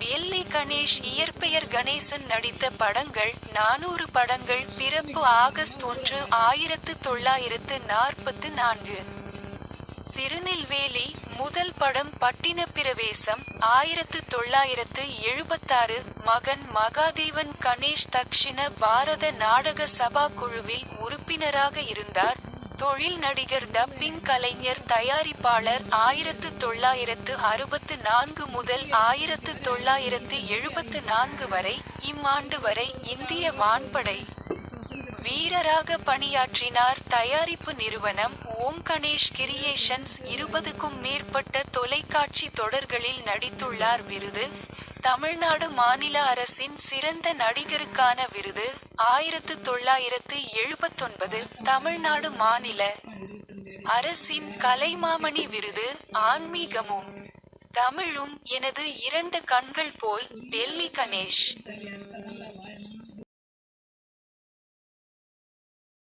எல்லை கணேஷ் இயற்பெயர் கணேசன் நடித்த படங்கள் நானூறு படங்கள் பிறப்பு ஆகஸ்ட் ஒன்று ஆயிரத்து தொள்ளாயிரத்து நாற்பத்து நான்கு. திருநெல்வேலி முதல் படம் பட்டினப்பிரவேசம் ஆயிரத்து தொள்ளாயிரத்து எழுபத்தாறு. மகன் மகாதேவன் கணேஷ் தக்ஷிண பாரத நாடக சபா குழுவில் உறுப்பினராக இருந்தார். தொழில் நடிகர் டப்பிங் கலைஞர் தயாரிப்பாளர் ஆயிரத்து தொள்ளாயிரத்து அறுபத்து நான்கு முதல் ஆயிரத்து தொள்ளாயிரத்து எழுபத்து நான்கு வரை இம்மாண்டு வரை இந்திய வான்படை வீரராக பணியாற்றினார். தயாரிப்பு நிறுவனம் ஓம் கணேஷ் கிரியேஷன்ஸ் இருபதுக்கும் மேற்பட்ட தொலைக்காட்சி தொடர்களில் நடித்துள்ளார் விருது. தமிழ்நாடு மாநில அரசின் சிறந்த நடிகருக்கான விருது ஆயிரத்து தொள்ளாயிரத்து எழுபத்தொன்பது. தமிழ்நாடு மாநில அரசின் கலைமாமணி விருது ஆன்மீகமும். தமிழும் எனது இரண்டு கண்கள் போல் டெல்லி கணேஷ்.